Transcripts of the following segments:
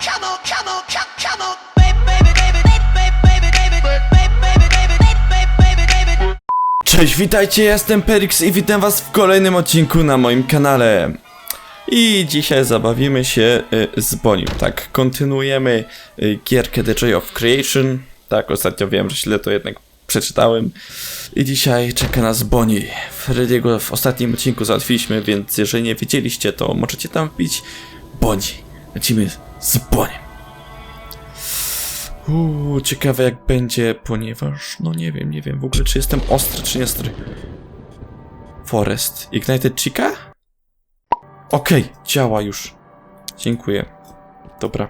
Come on, come on, come, come on. Cześć, witajcie, jestem Perix i witam was w kolejnym odcinku na moim kanale. I dzisiaj zabawimy się y, z Bonim, tak, kontynuujemy y, gierkę The Joy of Creation. Tak, ostatnio wiem, że źle to jednak przeczytałem. I dzisiaj czeka nas Bonnie. Freddy'ego w ostatnim odcinku załatwiliśmy, więc jeżeli nie widzieliście, to możecie tam wbić Bonnie. Lecimy z Boniem. Uuu, ciekawe jak będzie, ponieważ, no nie wiem, nie wiem w ogóle czy jestem ostry, czy nie ostry. Forest. Ignited Chica? Okej, działa już. Dziękuję. Dobra.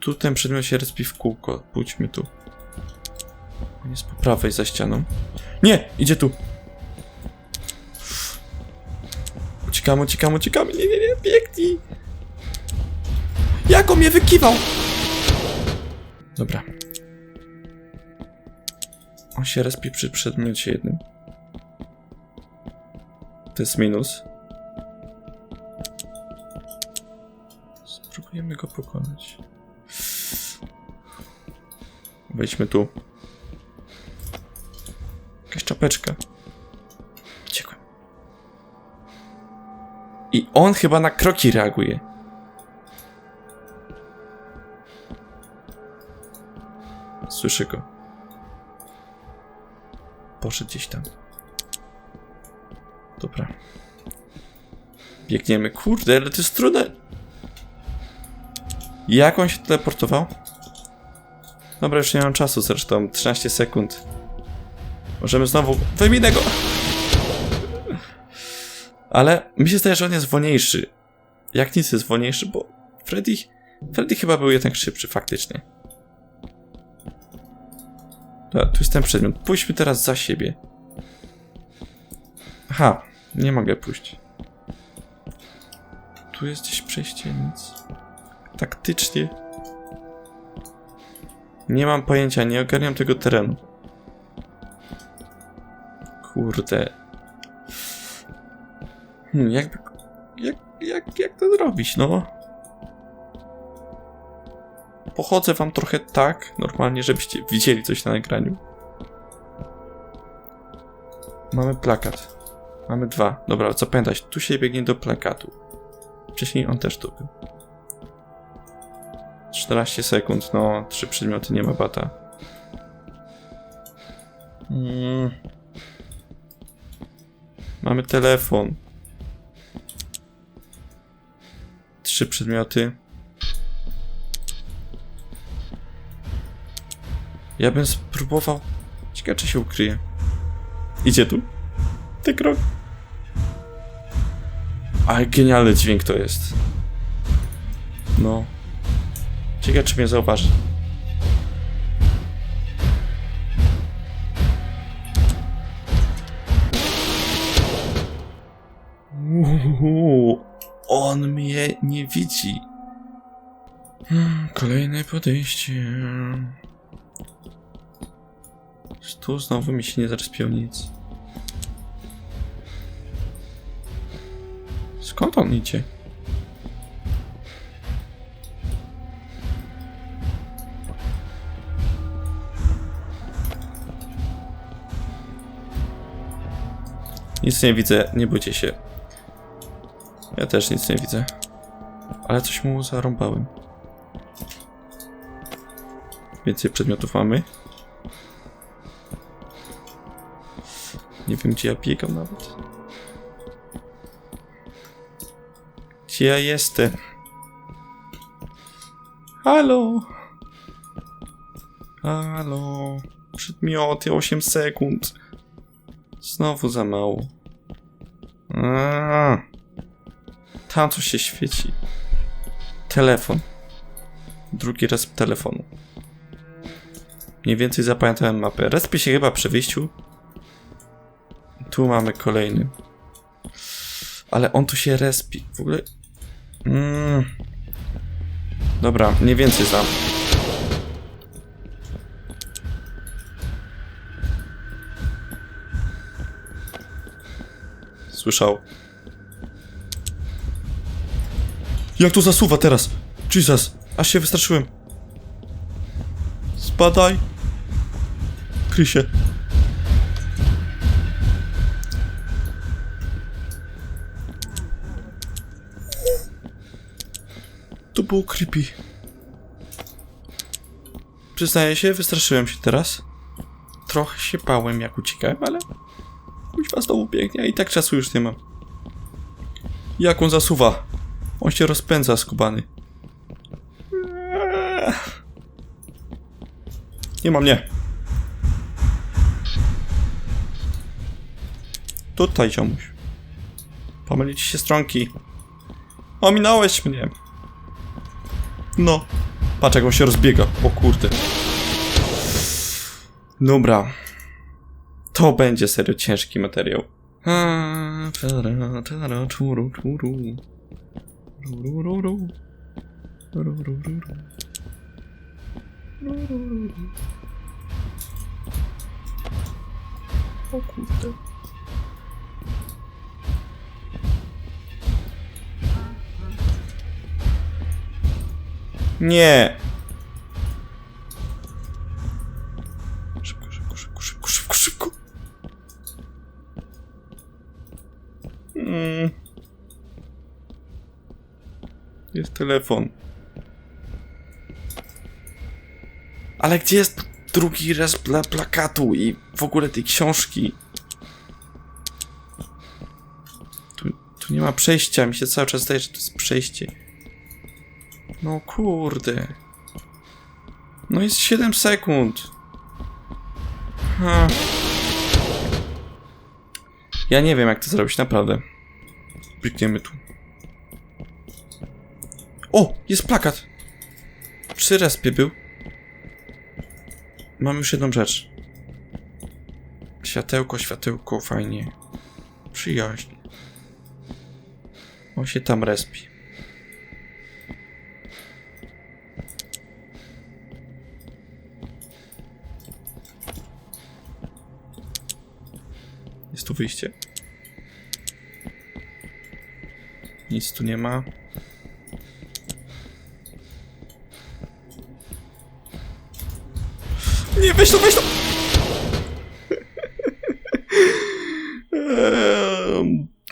Tu ten przedmiot się respi w kółko. Pójdźmy tu. On jest po prawej za ścianą. Nie! Idzie tu! Uciekamy, uciekamy, uciekamy. Nie, nie, nie, biegnij! Jak on mnie wykiwał? Dobra. On się respi przy przedmiocie jednym. To jest minus. Spróbujemy go pokonać. Wejdźmy tu. Jakaś czapeczka. Uciekłem. I on chyba na kroki reaguje. Słyszę go. Poszedł gdzieś tam. Dobra. Biegniemy. Kurde, ale to jest trudne. Jak on się teleportował? Dobra, już nie mam czasu zresztą. 13 sekund. Możemy znowu... Wyminę go! Ale mi się zdaje, że on jest wolniejszy. Jak nic jest wolniejszy, bo Freddy... Freddy chyba był jednak szybszy, faktycznie. Dobra, tu jest ten przedmiot. Pójdźmy teraz za siebie. Aha, nie mogę pójść. Tu jest gdzieś przejście, nic. Taktycznie. Nie mam pojęcia, nie ogarniam tego terenu. Kurde. Hmm, jakby... Jak, jak, jak to zrobić, no? Pochodzę wam trochę tak, normalnie, żebyście widzieli coś na nagraniu. Mamy plakat. Mamy dwa. Dobra, co pamiętać, tu się biegnie do plakatu. Wcześniej on też tu był. 14 sekund, no, trzy przedmioty, nie ma bata. Mm. Mamy telefon. Trzy przedmioty. Ja bym spróbował. Ciekawe, czy się ukryje. Idzie tu. Ty krok. Ale genialny dźwięk to jest. No. Ciekawe, czy mnie zauważy. On mnie nie widzi. Hmm, Kolejne podejście. Tu znowu mi się nie zarespiło nic. Skąd on idzie? Nic nie widzę, nie bójcie się. Ja też nic nie widzę. Ale coś mu zarąbałem. Więcej przedmiotów mamy. Nie wiem, gdzie ja biegam nawet. Gdzie ja jestem? Halo? Halo? Przedmioty 8 sekund. Znowu za mało. Aaa. Tam coś się świeci. Telefon. Drugi raz telefonu. Mniej więcej zapamiętałem mapę. Respię się chyba przy wyjściu. Tu mamy kolejny. Ale on tu się respi. W ogóle. Mm. Dobra, mniej więcej znam. Słyszał. Jak to zasuwa teraz? Jesus, aż się wystraszyłem. Spadaj. Krysie. Było creepy. Przyznaję się, wystraszyłem się teraz. Trochę się bałem, jak uciekałem, ale... Kuźwa znowu biegnie, i tak czasu już nie mam. Jak on zasuwa? On się rozpędza, skubany. Eee. Nie ma mnie. Tutaj, ziomuś. Pomyli ci się stronki. Ominąłeś mnie. No. Patrz, jak on się rozbiega. O kurde. Dobra. To będzie serio ciężki materiał. O kurde. Nie! Szybko, szybko, szybko, szybko, szybko, szybko. Mm. Jest telefon. Ale gdzie jest drugi raz dla plakatu i w ogóle tej książki? Tu, tu nie ma przejścia, mi się cały czas zdaje, że to jest przejście. No kurde. No jest 7 sekund. Ha. Ja nie wiem jak to zrobić, naprawdę. Biegniemy tu. O! Jest plakat! Przy respie był. Mam już jedną rzecz. Światełko, światełko, fajnie. Przyjaźń. On się tam respi. Tu wyjście. Nic tu nie ma. Nie, weź to, weź to!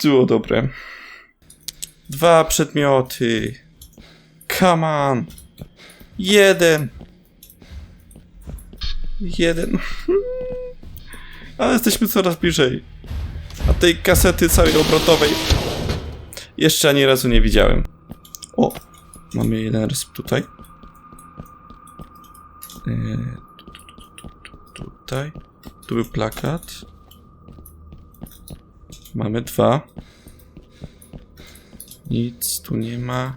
Było dobre. Dwa przedmioty. Come on. Jeden. Jeden. Ale jesteśmy coraz bliżej. A tej kasety całej obrotowej jeszcze ani razu nie widziałem. O, mamy jeden raz tutaj. Tu, tu, tu, tu, tutaj. Tu był plakat. Mamy dwa. Nic tu nie ma.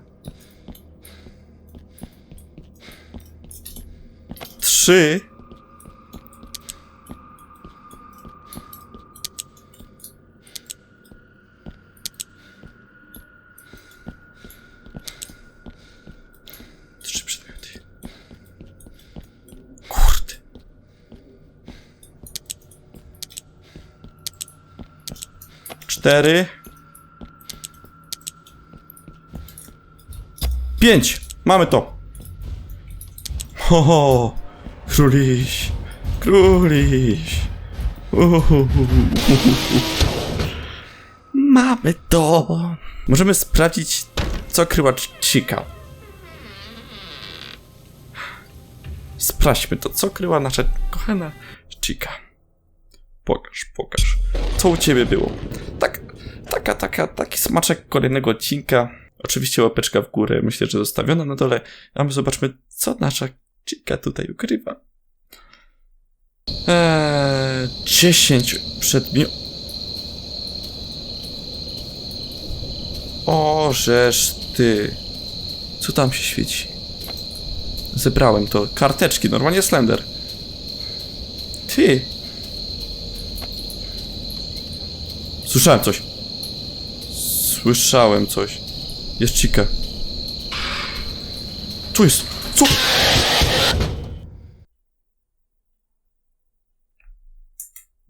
Trzy przedmioty. Kurde. Cztery. Pięć. Mamy to. Ho, ho. Króliś. Króliś. Mamy to. Możemy sprawdzić, co kryła Chica. Sprawdźmy to, co kryła nasza kochana Chica. Pokaż, pokaż. Co u ciebie było? Tak, taka, taka, taki smaczek kolejnego odcinka. Oczywiście łapeczka w górę, myślę, że zostawiona na dole. A my zobaczmy, co nasza Chica tutaj ukrywa. Eee, 10 przedmiotów. O, żeż ty. Co tam się świeci? Zebrałem to. Karteczki, normalnie Slender. Ty. Słyszałem coś. Słyszałem coś. Jest Chica. Co jest? Co?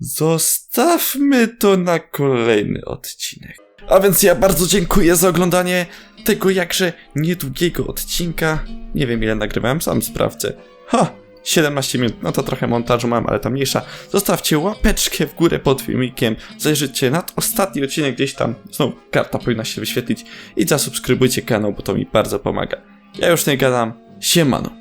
zostawmy to na kolejny odcinek. A więc ja bardzo dziękuję za oglądanie tego jakże niedługiego odcinka. Nie wiem ile nagrywałem, sam sprawdzę. Ha! 17 minut, no to trochę montażu mam, ale to mniejsza. Zostawcie łapeczkę w górę pod filmikiem, zajrzyjcie nad ostatni odcinek gdzieś tam, znowu karta powinna się wyświetlić i zasubskrybujcie kanał, bo to mi bardzo pomaga. Ja już nie gadam, siemano.